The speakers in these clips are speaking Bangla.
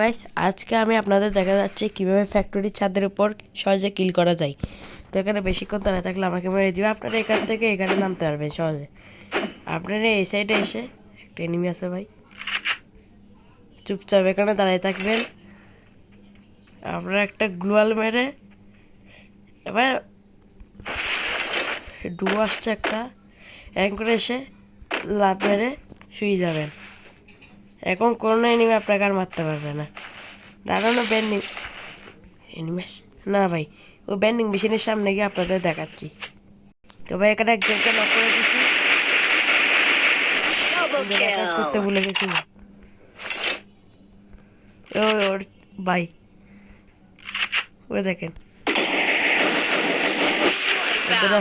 গাইস আজকে আমি আপনাদের দেখা যাচ্ছে কীভাবে ফ্যাক্টরির ছাদের উপর সহজে কিল করা যায়। তো এখানে বেশিক্ষণ তারা থাকলে আমাকে মেরে দিবে। আপনারা এখান থেকে এখানে নামতে পারবেন সহজে। আপনারা এই সাইডে এসে একটা এনিমি আছে ভাই। চুপচাপ এখানে দাঁড়ায় থাকবেন। আপনারা একটা গ্লোয়াল মেরে, এবার ডু আসছে একটা। এরকম করে এসে লাভ মেরে শুয়ে যাবেন। এখন কোনো এনিমি আপনাকে আর মারতে পারবে না। দাঁড়ানো ব্যান্ডিং এনিমেস না ভাই ও ব্যান্ডিং মেশিনের সামনে গিয়ে আপনাদের দেখাচ্ছি। তো ভাই এখানে একজনকে লক করে দিচ্ছি করতে ভুলে গেছি। ও ওর ভাই। ওই দেখেন।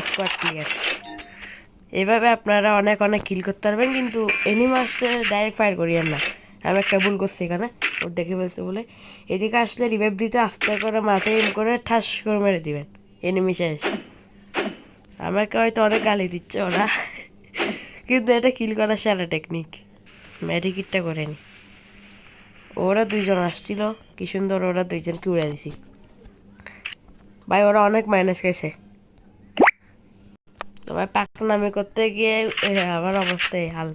স্কোয়াড ক্লিয়ার এভাবে আপনারা অনেক অনেক কিল করতে পারবেন, কিন্তু এনিমাসে ডাইরেক্ট ফায়ার করিয়েন না। আমি একটা ভুল করছি এখানে ওর দেখে ফেলছে বলে। এদিকে আসলে রিভাইভ দিতে আস্তে করে মাথায় এম করে ঠাস করে মেরে দিবেন এনিমি শেষ। আমাকে হয়তো অনেক গালি দিচ্ছে ওরা, কিন্তু এটা কিল করার সেরা টেকনিক ম্যাডিকিটটা করে নি ওরা দুইজন আসছিল, কি সুন্দর ওরা দুইজনকে উড়ে দিছি ভাই, ওরা অনেক মাইনাস গেছে তবে পাক নামে করতে গিয়ে আমার অবস্থা এই হাল।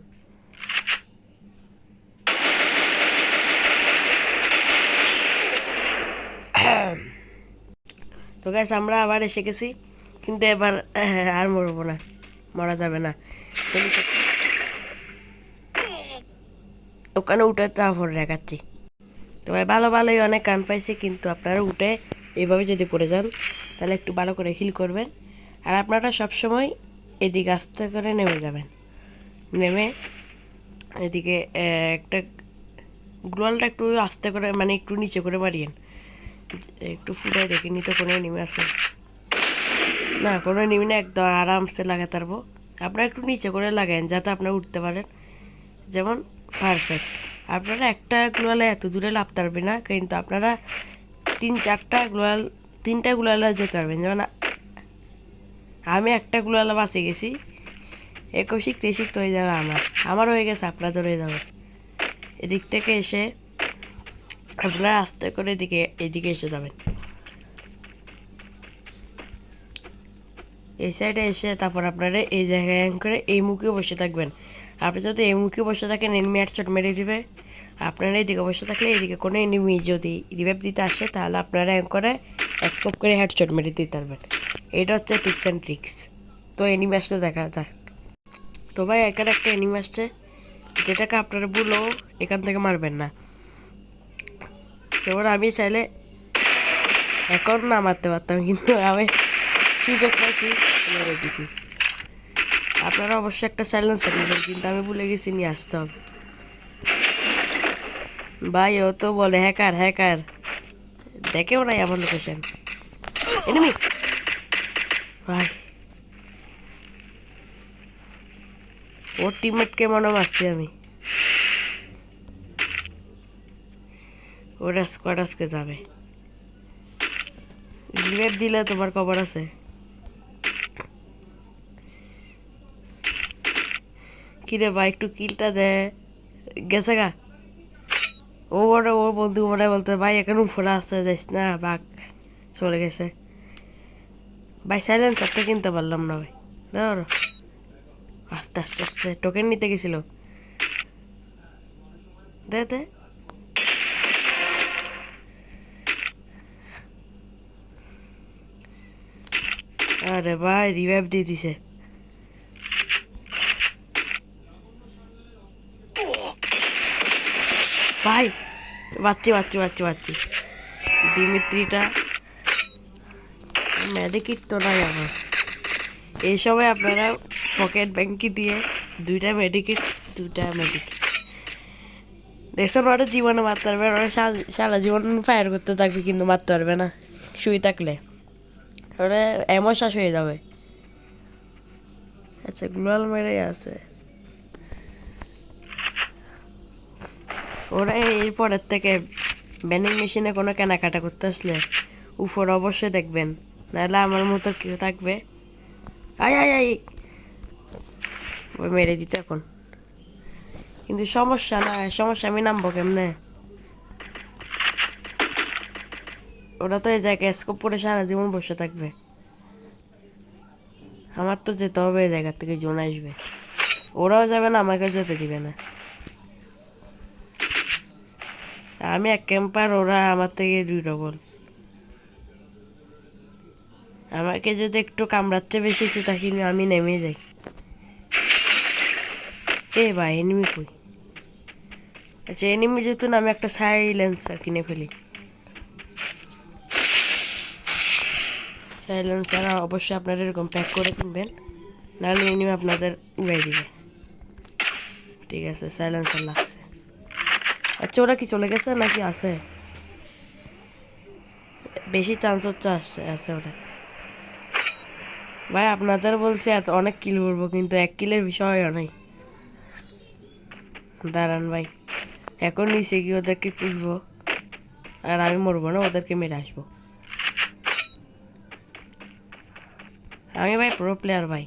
তো গ্যাস আমরা আবার এসে গেছি, কিন্তু এবার আর মরবো না, মরা যাবে না। ওখানে উঠে তারপর দেখাচ্ছি। তো ভাই ভালো ভালোই অনেক কান পাইছি, কিন্তু আপনারা উঠে এইভাবে যদি পড়ে যান, তাহলে একটু ভালো করে হিল করবেন। আর আপনারা সবসময় এদিকে আস্তে করে নেমে যাবেন। নেমে এদিকে একটা গ্লোয়ালটা একটু আস্তে করে মানে একটু নিচে করে মারিয়েন। একটু ফুটাই দেখে নিতে, কোনো নেমে আসে না, কোনো নেমে না, একদম আরামসে লাগাতে পারব। আপনারা একটু নিচে করে লাগান যাতে আপনারা উঠতে পারেন। যেমন পারফেক্ট আপনারা একটা গ্লোয়ালে এত দূরে লাভ পারবে না, কিন্তু আপনারা তিন চারটা গ্লোয়াল, তিনটা গ্লোয়ালে যেতে পারবেন। যেমন আমি একটা গ্লোয়ালে বাঁচে গেছি। একও শিখতে শিখতে হয়ে যাবে আমার। আমার হয়ে গেছে আপনাদের হয়ে যাবে। এদিক থেকে এসে আপনারা আস্তে করে এদিকে এদিকে এসে যাবেন। এই সাইডে এসে তারপর আপনারা এই জায়গায় করে এই মুখে বসে থাকবেন। আপনি যদি এই মুখে বসে থাকেন এনিমি হেডশট মেরে দিবে। আপনারা এইদিকে বসে থাকলে এদিকে কোনো এনিমি যদি রিভাইভ দিতে আসে, তাহলে আপনারা করে স্কোপ করে হেডশট মেরে দিতে পারবেন। এটা হচ্ছে টিপস অ্যান্ড ট্রিক্স তো অ্যানিমাসটা দেখা যাক। তো ভাই এখানে একটা এনিমি আসছে, যেটাকে আপনারা বলো এখান থেকে মারবেন না। যেমন আমি চাইলে এখন না মারতে পারতাম, কিন্তু আমি সুযোগ পাইছি মেরে দিছি আপনারা অবশ্যই একটা সাইলেন্সার নেবেন কিন্তু আমি ভুলে গেছি, নিয়ে আসতে হবে। ভাই, ও তো বলে, হ্যাকার হ্যাকার। দেখেও নাই আমার লোকেশন এনিমি ভাই। ওর টিমমেটকে মনে মারছি আমি? ওরা স্কোয়াড আজকে যাবে। রিভাইভ দিলে তোমার খবর আছে। কিরে ভাই, একটু কিলটা দে। গেছে গা? ও মনে ওর বন্ধু মনে বলতে, ভাই, এখন ফোরা আসতে যাইস না বাঘ চলে গেছে। ভাই সাইলেন্সারটা কিনতে পারলাম না ভাই ধরো আস্তে আস্তে আস্তে টোকেন নিতে গেছিল দে দে আরে ভাই রিভাইভ দিয়ে দিছে ভাই বাচ্চি বাচ্চি বাচ্চি বাচ্চি দিমিত্রিটা তো নাই আমার এই সময় আপনারা পকেট ব্যাংকে দিয়ে দুইটা মেডিকিট দুইটা মেডিকিট দেখছেন, ওরা জীবনে মারতে পারবে ওরা সারা জীবন ফায়ার করতে থাকবে, কিন্তু মারতে পারবে না, শুয়ে থাকলে। ওরা এমন শ্বাস হয়ে যাবে। আচ্ছা গ্লোয়াল মেরে আছে। ওরা এরপরের থেকে ব্যানিং মেশিনে কোনো কেনাকাটা করতে আসলে উপর অবশ্যই দেখবেন। নাহলে আমার মতো কেউ থাকবে। আয় আয় আয়। মেরে দিতে এখন। কিন্তু সমস্যা না, সমস্যা আমি নামবো কেমনে? ওরা তো এই জায়গায় স্কোপ পরে সারা জীবন বসে থাকবে। আমার তো যেতে হবে এই জায়গার থেকে, জোন আসবে। ওরাও যাবে না, আমাকে যেতে দিবে না। আমি এক ক্যাম্পার ওরা আমার থেকে দুই ডবল আমাকে যদি একটু কামড়াচ্ছে বেশি তো তাকে আমি নেমে যাই। এ ভাই এনিমি কই? আচ্ছা এনিমি যেহেতু না, আমি একটা সাইলেন্সার কিনে ফেলি। সাইলেন্সার অবশ্যই আপনারা এরকম প্যাক করে কিনবেন, নাহলে এনিমি আপনাদের উড়াই দিবে। ঠিক আছে সাইলেন্সার লাগছে। আচ্ছা ওরা কি চলে গেছে নাকি আছে? বেশি চান্স হচ্ছে আসছে আছে ওটা ভাই, আপনাদের বলছি, এত অনেক কিল করব, কিন্তু এক কিলের বিষয়ও নাই। দাঁড়ান ভাই, এখন নিচে গিয়ে ওদেরকে খুঁজবো, আর আমি মরবো না, ওদেরকে মেরে আসব। আমি ভাই প্রো প্লেয়ার ভাই।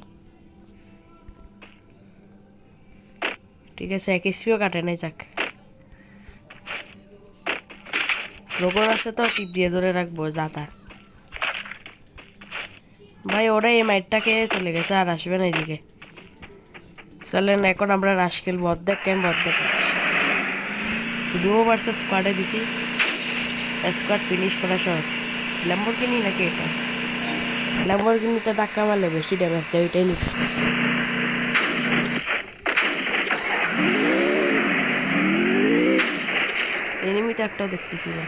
ঠিক আছে, এক এসপিও কাটে নাই, যাক। লোকর আছে তো, টিপ দিয়ে ধরে রাখব যাতা ভাই, ওরা এই মাইটটাকে চলে গেছে আর আসবে না এদিকে। চলেন, এখন আমরা রাশ খেলব। অর্ধেক কেন অর্ধেক দুও ভার্সেস স্কোয়াডে দিছি। স্কোয়াড ফিনিশ করা সহজ। ল্যাম্বরগিনি নাকি এটা? ল্যাম্বরগিনিতে ধাক্কা মারলে বেশি ড্যামেজ দেয়, ওইটাই নিচ্ছি। এনিমি তো একটাও দেখতেছি না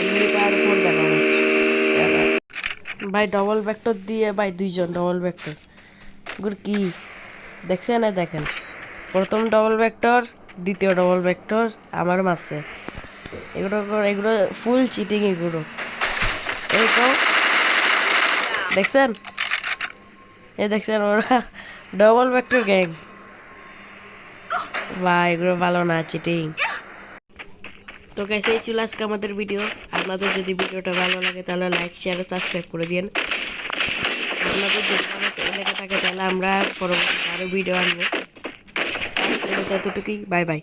এনিমি পার উপর দেখা ভাই ডবল ভেক্টর দিয়ে, ভাই দুইজন ডবল ভেক্টর এগুলো কি? দেখছেন না দেখেন? প্রথম ডবল ভেক্টর দ্বিতীয় ডবল ভেক্টর আমার মাসে এগুলো এগুলো ফুল চিটিং এগুলো। এই তো। দেখছেন? এ দেখছেন ওরা ডবল ভেক্টর গ্যাং বা এগুলো ভালো না চিটিং তো গাইস এই ছিল আজকে আমাদের ভিডিও আপনাদের যদি ভিডিওটা ভালো লাগে, তাহলে লাইক শেয়ার সাবস্ক্রাইব করে দিন আপনাদের যদি লেগে থাকে, তাহলে আমরা পরবর্তী আরও ভিডিও আনব। ততটুকুই বাই বাই